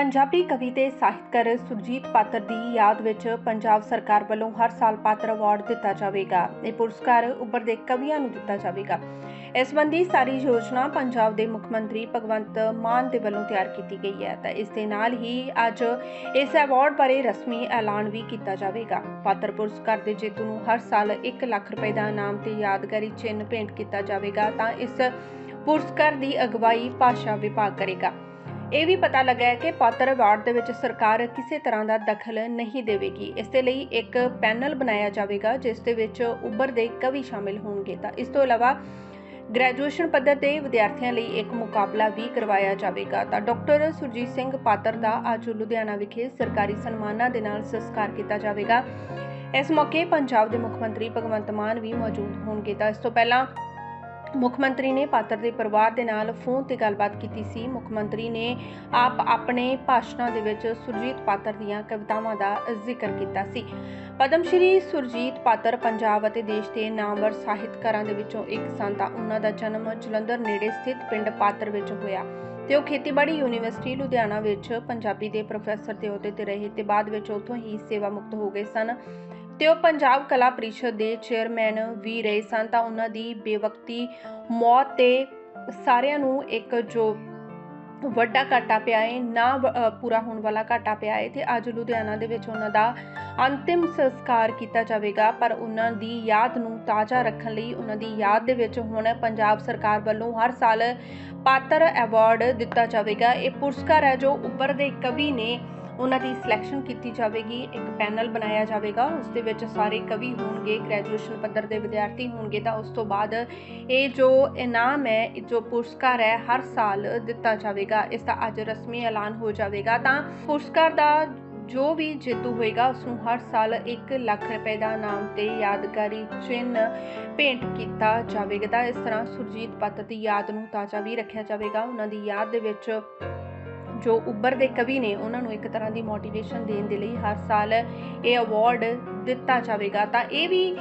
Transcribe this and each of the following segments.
ਪੰਜਾਬੀ ਕਵੀ ਤੇ ਸਾਹਿਤਕਾਰ ਸੁਰਜੀਤ ਪਾਤਰ ਦੀ ਯਾਦ ਵਿੱਚ ਪੰਜਾਬ ਸਰਕਾਰ ਵੱਲੋਂ ਹਰ ਸਾਲ ਪਾਤਰ ਅਵਾਰਡ ਦਿੱਤਾ ਜਾਵੇਗਾ। ਇਹ ਪੁਰਸਕਾਰ ਉੱਭਰਦੇ ਕਵੀਆਂ ਨੂੰ ਦਿੱਤਾ ਜਾਵੇਗਾ। ਇਸ ਸੰਬੰਧੀ ਸਾਰੀ ਯੋਜਨਾ ਪੰਜਾਬ ਦੇ ਮੁੱਖ ਮੰਤਰੀ ਭਗਵੰਤ ਮਾਨ ਦੇ ਵੱਲੋਂ ਤਿਆਰ ਕੀਤੀ ਗਈ ਹੈ। ਤਾਂ ਇਸ ਦੇ ਨਾਲ ਹੀ ਅੱਜ ਇਸ ਅਵਾਰਡ ਬਾਰੇ ਰਸਮੀ ਐਲਾਨ ਵੀ ਕੀਤਾ ਜਾਵੇਗਾ। ਪਾਤਰ ਪੁਰਸਕਾਰ ਦੇ ਜੇਤੂ ਨੂੰ ਹਰ ਸਾਲ 1 ਲੱਖ ਰੁਪਏ ਦਾ ਇਨਾਮ ਤੇ ਯਾਦਗਾਰੀ ਚਿੰਨ੍ਹ ਭੇਂਟ ਕੀਤਾ ਜਾਵੇਗਾ। ਤਾਂ ਇਸ ਪੁਰਸਕਾਰ ਦੀ ਅਗਵਾਈ ਭਾਸ਼ਾ ਵਿਭਾਗ ਕਰੇਗਾ। ਇਹ ਵੀ ਪਤਾ ਲੱਗਾ ਹੈ ਕਿ ਪਾਤਰ ਅਵਾਰਡ ਦੇ ਵਿੱਚ ਸਰਕਾਰ ਕਿਸੇ ਤਰ੍ਹਾਂ ਦਾ ਦਖਲ ਨਹੀਂ ਦੇਵੇਗੀ। ਇਸ ਦੇ ਲਈ ਇੱਕ ਪੈਨਲ ਬਣਾਇਆ ਜਾਵੇਗਾ, ਜਿਸ ਦੇ ਵਿੱਚ ਉੱਭਰਦੇ ਕਵੀ ਸ਼ਾਮਿਲ ਹੋਣਗੇ। ਤਾਂ ਇਸ ਤੋਂ ਇਲਾਵਾ ਗ੍ਰੈਜੂਏਸ਼ਨ ਪੱਧਰ ਦੇ ਵਿਦਿਆਰਥੀਆਂ ਲਈ ਇੱਕ ਮੁਕਾਬਲਾ ਵੀ ਕਰਵਾਇਆ ਜਾਵੇਗਾ। ਤਾਂ ਡਾਕਟਰ ਸੁਰਜੀਤ ਸਿੰਘ ਪਾਤਰ ਦਾ ਅੱਜ ਲੁਧਿਆਣਾ ਵਿਖੇ ਸਰਕਾਰੀ ਸਨਮਾਨਾਂ ਦੇ ਨਾਲ ਸੰਸਕਾਰ ਕੀਤਾ ਜਾਵੇਗਾ। ਇਸ ਮੌਕੇ ਪੰਜਾਬ ਦੇ ਮੁੱਖ ਮੰਤਰੀ ਭਗਵੰਤ ਮਾਨ ਵੀ ਮੌਜੂਦ ਹੋਣਗੇ। ਤਾਂ ਇਸ ਤੋਂ ਪਹਿਲਾਂ ਮੁੱਖ ਮੰਤਰੀ ਨੇ ਪਾਤਰ ਦੇ ਪਰਿਵਾਰ ਦੇ ਨਾਲ ਫੋਨ ਤੇ ਗੱਲਬਾਤ ਕੀਤੀ ਸੀ। ਮੁੱਖ ਮੰਤਰੀ ਨੇ ਆਪ ਆਪਣੇ ਭਾਸ਼ਣਾਂ ਦੇ ਵਿੱਚ ਸੁਰਜੀਤ ਪਾਤਰ ਦੀਆਂ ਕਵਿਤਾਵਾਂ ਦਾ ਜ਼ਿਕਰ ਕੀਤਾ ਸੀ। ਪਦਮ ਸ਼੍ਰੀ ਸੁਰਜੀਤ ਪਾਤਰ ਪੰਜਾਬ ਅਤੇ ਦੇਸ਼ ਦੇ ਨਾਮਵਰ ਸਾਹਿਤਕਾਰਾਂ ਦੇ ਵਿੱਚੋਂ ਇੱਕ ਸਨ। ਤਾਂ ਉਹਨਾਂ ਦਾ ਜਨਮ ਜਲੰਧਰ ਨੇੜੇ ਸਥਿਤ ਪਿੰਡ ਪਾਤਰ ਵਿੱਚ ਹੋਇਆ ਤੇ ਉਹ ਖੇਤੀਬਾੜੀ ਯੂਨੀਵਰਸਿਟੀ ਲੁਧਿਆਣਾ ਵਿੱਚ ਪੰਜਾਬੀ ਦੇ ਪ੍ਰੋਫੈਸਰ ਦੇ ਅਹੁਦੇ ਤੇ ਰਹੇ ਤੇ ਬਾਅਦ ਵਿੱਚ ਉੱਥੋਂ ਹੀ ਸੇਵਾ ਮੁਕਤ ਹੋ ਗਏ ਸਨ। ਤੇ ਉਹ ਪੰਜਾਬ ਕਲਾ ਪਰਿਸ਼ਦ ਦੇ ਚੇਅਰਮੈਨ ਵੀ ਰਹੇ ਸਨ, ਤਾਂ ਉਹਨਾਂ ਦੀ ਬੇਵਕਤੀ ਮੌਤ ਤੇ ਸਾਰਿਆਂ ਨੂੰ ਇੱਕ ਜੋ ਵੱਡਾ ਘਾਟਾ ਪਿਆ ਹੈ ਨਾ ਪੂਰਾ ਹੋਣ ਵਾਲਾ ਘਾਟਾ ਪਿਆ ਹੈ ਤੇ ਅੱਜ ਲੁਧਿਆਣਾ ਦੇ ਵਿੱਚ ਉਹਨਾਂ ਦਾ ਅੰਤਿਮ ਸੰਸਕਾਰ ਕੀਤਾ ਜਾਵੇਗਾ, ਪਰ ਉਹਨਾਂ ਦੀ ਯਾਦ ਨੂੰ ਤਾਜ਼ਾ ਰੱਖਣ ਲਈ ਉਹਨਾਂ ਦੀ ਯਾਦ ਦੇ ਵਿੱਚ ਹੁਣ ਪੰਜਾਬ ਸਰਕਾਰ ਵੱਲੋਂ ਹਰ ਸਾਲ ਪਾਤਰ ਅਵਾਰਡ ਦਿੱਤਾ ਜਾਵੇਗਾ। ਇਹ ਪੁਰਸਕਾਰ ਹੈ ਜੋ ਉੱਭਰਦੇ ਕਵੀ ਨੇ ਉਹਨਾਂ ਦੀ ਸਿਲੈਕਸ਼ਨ ਕੀਤੀ ਜਾਵੇਗੀ, ਇੱਕ ਪੈਨਲ ਬਣਾਇਆ ਜਾਵੇਗਾ ਉਸ ਦੇ ਵਿੱਚ ਸਾਰੇ ਕਵੀ ਹੋਣਗੇ ਗ੍ਰੈਜੂਏਸ਼ਨ ਪੱਧਰ ਦੇ ਵਿਦਿਆਰਥੀ ਹੋਣਗੇ, ਤਾਂ ਉਸ ਤੋਂ ਬਾਅਦ ਇਹ ਜੋ ਇਨਾਮ ਹੈ, ਇਹ ਜੋ ਪੁਰਸਕਾਰ ਹੈ, ਹਰ ਸਾਲ ਦਿੱਤਾ ਜਾਵੇਗਾ, ਇਸ ਦਾ ਅੱਜ ਰਸਮੀ ਐਲਾਨ ਹੋ ਜਾਵੇਗਾ, ਤਾਂ ਪੁਰਸਕਾਰ ਦਾ ਜੋ ਵੀ ਜੇਤੂ ਹੋਏਗਾ, ਉਸ ਨੂੰ ਹਰ ਸਾਲ 1 ਲੱਖ ਰੁਪਏ ਦਾ ਨਾਮ ਤੇ ਯਾਦਗਾਰੀ ਚਿੰਨ੍ਹ ਭੇਂਟ ਕੀਤਾ ਜਾਵੇਗਾ, ਤਾਂ ਇਸ ਤਰ੍ਹਾਂ ਸੁਰਜੀਤ ਪੱਤ ਦੀ ਯਾਦ ਨੂੰ ਤਾਜ਼ਾ ਵੀ ਰੱਖਿਆ ਜਾਵੇਗਾ, ਉਹਨਾਂ ਦੀ ਯਾਦ ਦੇ ਵਿੱਚ ਜੋ ਉੱਭਰਦੇ ਕਵੀ ਨੇ ਉਹਨਾਂ ਨੂੰ ਇੱਕ ਤਰ੍ਹਾਂ ਦੀ ਮੋਟੀਵੇਸ਼ਨ ਦੇਣ ਦੇ ਲਈ ਹਰ ਸਾਲ ਇਹ ਅਵਾਰਡ ਦਿੱਤਾ ਜਾਵੇਗਾ। ਤਾਂ ਇਹ ਵੀ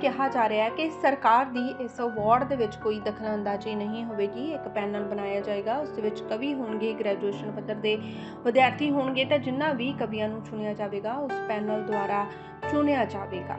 ਕਿਹਾ ਜਾ ਰਿਹਾ ਹੈ ਕਿ ਸਰਕਾਰ ਦੀ ਇਸ ਅਵਾਰਡ ਦੇ ਵਿੱਚ ਕੋਈ ਦਖਲਅੰਦਾਜ਼ੀ ਨਹੀਂ ਹੋਵੇਗੀ। ਇੱਕ ਪੈਨਲ ਬਣਾਇਆ ਜਾਏਗਾ, ਉਸ ਦੇ ਵਿੱਚ ਕਵੀ ਹੋਣਗੇ ਗ੍ਰੈਜੂਏਸ਼ਨ ਪੱਧਰ ਦੇ ਵਿਦਿਆਰਥੀ ਹੋਣਗੇ, ਤਾਂ ਜਿਨ੍ਹਾਂ ਵੀ ਕਵੀਆਂ ਨੂੰ ਚੁਣਿਆ ਜਾਵੇਗਾ, ਉਸ ਪੈਨਲ ਦੁਆਰਾ ਚੁਣਿਆ ਜਾਵੇਗਾ।